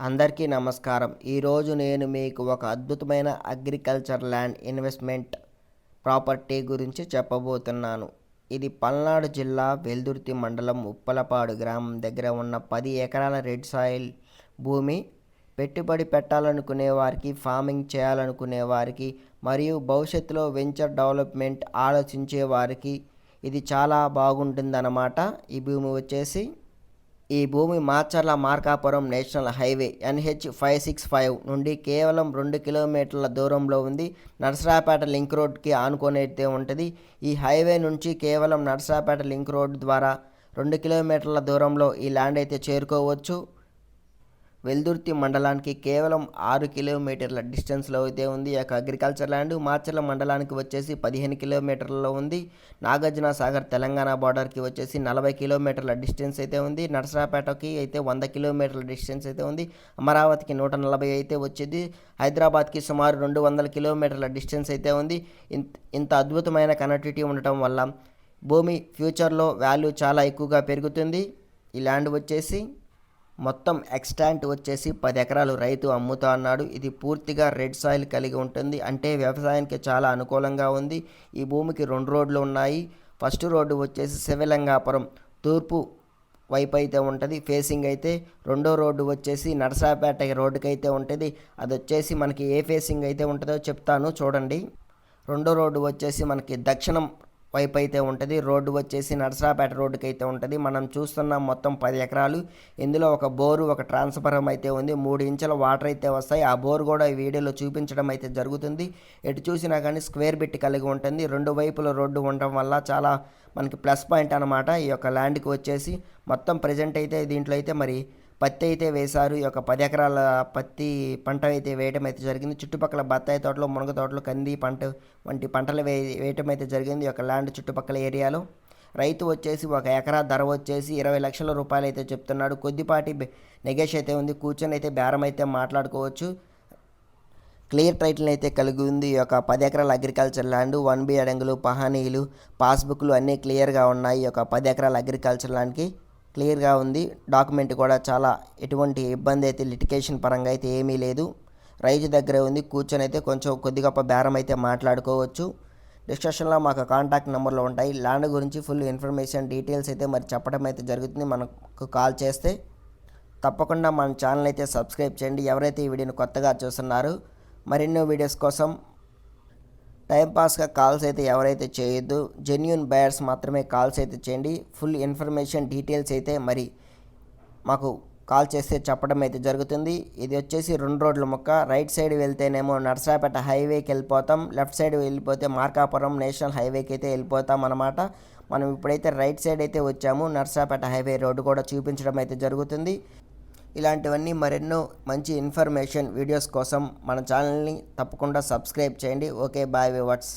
అందరికీ నమస్కారం. ఈరోజు నేను మీకు ఒక అద్భుతమైన అగ్రికల్చర్ ల్యాండ్ ఇన్వెస్ట్మెంట్ ప్రాపర్టీ గురించి చెప్పబోతున్నాను. ఇది పల్నాడు జిల్లా వెల్దుర్తి మండలం ఉప్పలపాడు గ్రామం దగ్గర ఉన్న పది ఎకరాల రెడ్ సాయిల్ భూమి. పెట్టుబడి పెట్టాలనుకునే వారికి ఫార్మింగ్ చేయాలనుకునే వారికి మరియు భవిష్యత్తులో వెంచర్ డెవలప్మెంట్ ఆలోచించే వారికి ఇది చాలా బాగుంటుందన్నమాట. ఈ భూమి వచ్చేసి ఈ భూమి Macherla Markapuram national highway NH five six five నుండి కేవలం రెండు కిలోమీటర్ల దూరంలో ఉంది. నర్సరాపేట లింక్ రోడ్కి ఆనుకునైతే ఉంటుంది. ఈ హైవే నుంచి కేవలం నర్సరాపేట లింక్ రోడ్ ద్వారా రెండు కిలోమీటర్ల దూరంలో ఈ ల్యాండ్ అయితే చేరుకోవచ్చు. వెల్దుర్తి మండలానికి కేవలం ఆరు కిలోమీటర్ల డిస్టెన్స్లో అయితే ఉంది. ఈ యొక్క అగ్రికల్చర్ ల్యాండ్ మాచర్ల మండలానికి వచ్చేసి పదిహేను కిలోమీటర్లలో ఉంది. నాగార్జున సాగర్ తెలంగాణ బార్డర్కి వచ్చేసి నలభై కిలోమీటర్ల డిస్టెన్స్ అయితే ఉంది. నర్సరాపేటకి అయితే వంద కిలోమీటర్ల డిస్టెన్స్ అయితే ఉంది. అమరావతికి నూట నలభై అయితే వచ్చేది. హైదరాబాద్కి సుమారు రెండు వందల కిలోమీటర్ల డిస్టెన్స్ అయితే ఉంది. ఇంత ఇంత అద్భుతమైన కనెక్టివిటీ ఉండటం వల్ల భూమి ఫ్యూచర్లో వాల్యూ చాలా ఎక్కువగా పెరుగుతుంది. ఈ ల్యాండ్ వచ్చేసి మొత్తం ఎక్స్టాంట్ వచ్చేసి పది ఎకరాలు రైతు అమ్ముతా అన్నాడు. ఇది పూర్తిగా రెడ్ సాయిల్ కలిగి ఉంటుంది. అంటే వ్యవసాయానికి చాలా అనుకూలంగా ఉంది. ఈ భూమికి రెండు రోడ్లు ఉన్నాయి. ఫస్ట్ రోడ్డు వచ్చేసి శివలింగాపురం. తూర్పు వైపు అయితే ఉంటుంది. ఫేసింగ్ అయితే రెండో రోడ్డు వచ్చేసి నరసాపేట రోడ్డుకి అయితే ఉంటుంది. అది వచ్చేసి మనకి ఏ ఫేసింగ్ అయితే ఉంటుందో చెప్తాను. చూడండి. రెండో రోడ్డు వచ్చేసి మనకి దక్షిణం వైపు అయితే ఉంటుంది. రోడ్డు వచ్చేసి నరసరాపేట రోడ్డుకి అయితే ఉంటుంది. మనం చూస్తున్న మొత్తం పది ఎకరాలు. ఇందులో ఒక బోరు ఒక ట్రాన్స్ఫారం అయితే ఉంది. మూడు ఇంచుల వాటర్ అయితే వస్తాయి. ఆ బోర్ కూడా ఈ వీడియోలో చూపించడం అయితే జరుగుతుంది. ఎటు చూసినా కానీ స్క్వేర్ బిట్ కలిగి ఉంటుంది. రెండు వైపుల రోడ్డు ఉండడం వల్ల చాలా మనకి ప్లస్ పాయింట్ అనమాట ఈ యొక్క ల్యాండ్కి వచ్చేసి. మొత్తం ప్రజెంట్ అయితే దీంట్లో అయితే మరి పత్తి అయితే వేశారు. ఈ యొక్క పది ఎకరాల పత్తి పంట అయితే వేయటం అయితే జరిగింది. చుట్టుపక్కల బత్తాయి తోటలు మునగ తోటలు కంది పంట వంటి పంటలు వే వేయటం అయితే జరిగింది. ఈ యొక్క ల్యాండ్ చుట్టుపక్కల ఏరియాలో రైతు వచ్చేసి ఒక ఎకరా ధర వచ్చేసి ఇరవై లక్షల రూపాయలు అయితే చెప్తున్నాడు. కొద్దిపాటి నెగేష్ అయితే ఉంది. కూర్చొని అయితే బేరం అయితే మాట్లాడుకోవచ్చు. క్లియర్ టైటిల్ అయితే కలిగి ఉంది. ఈ యొక్క పది ఎకరాల అగ్రికల్చర్ ల్యాండ్ వన్ బి అడంగులు పహానీలు పాస్బుక్లు అన్నీ క్లియర్గా ఉన్నాయి. ఈ యొక్క పది ఎకరాల అగ్రికల్చర్ ల్యాండ్కి క్లియర్గా ఉంది. డాక్యుమెంట్ కూడా చాలా ఎటువంటి ఇబ్బంది అయితే లిటికేషన్ పరంగా అయితే ఏమీ లేదు. రైతు దగ్గరే ఉంది. కూర్చొని అయితే కొంచెం కొద్ది గొప్ప బేరం అయితే మాట్లాడుకోవచ్చు. డిస్కషన్లో మాకు కాంటాక్ట్ నెంబర్లు ఉంటాయి. ల్యాండ్ గురించి ఫుల్ ఇన్ఫర్మేషన్ డీటెయిల్స్ అయితే మరి చెప్పడం అయితే జరుగుతుంది. మనకు కాల్ చేస్తే తప్పకుండా మన ఛానల్ అయితే సబ్స్క్రైబ్ చేయండి. ఎవరైతే ఈ వీడియోని కొత్తగా చూస్తున్నారో మరెన్నో వీడియోస్ కోసం టైంపాస్గా కాల్స్ అయితే ఎవరైతే చేయొద్దు జెన్యున్ బయర్స్ మాత్రమే కాల్స్ అయితే చేయండి. ఫుల్ ఇన్ఫర్మేషన్ డీటెయిల్స్ అయితే మరి మాకు కాల్ చేస్తే చెప్పడం అయితే జరుగుతుంది. ఇది వచ్చేసి రెండు రోడ్ల మొక్క. రైట్ సైడ్ వెళ్తేనేమో నర్సరాపేట హైవేకి వెళ్ళిపోతాం. లెఫ్ట్ సైడ్ వెళ్ళిపోతే మార్కాపురం నేషనల్ హైవేకి అయితే వెళ్ళిపోతాం అనమాట మనం ఇప్పుడైతే రైట్ సైడ్ అయితే వచ్చాము. నర్సరాపేట హైవే రోడ్డు కూడా చూపించడం అయితే జరుగుతుంది. ఇలాంటివన్నీ మరెన్నో మంచి ఇన్ఫర్మేషన్ వీడియోస్ కోసం మన ఛానల్ని తప్పకుండా సబ్స్క్రైబ్ చేయండి. Okay bye viewers